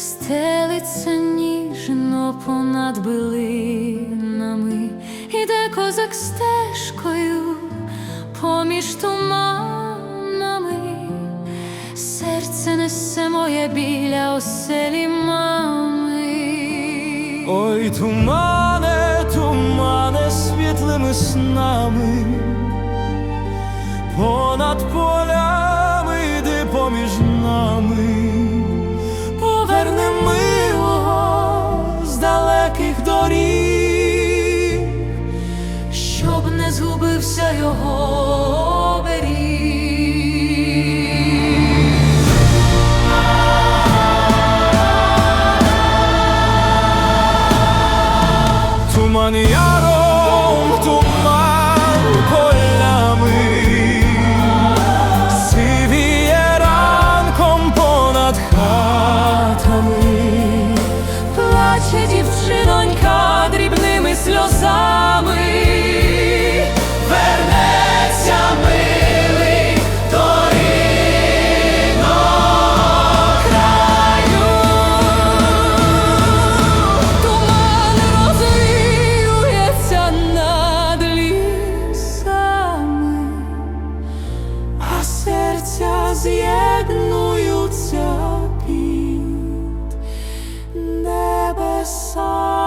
стелиться ніжно понад билинами, іде козак стежкою поміж туманами, серце несе моє біля оселі мами. Ой, тумане, тумане, світлими снами, понад поля. Далеких доріг. щоб не згубився його оберіг. Туман яром, з'єднуються під небеса.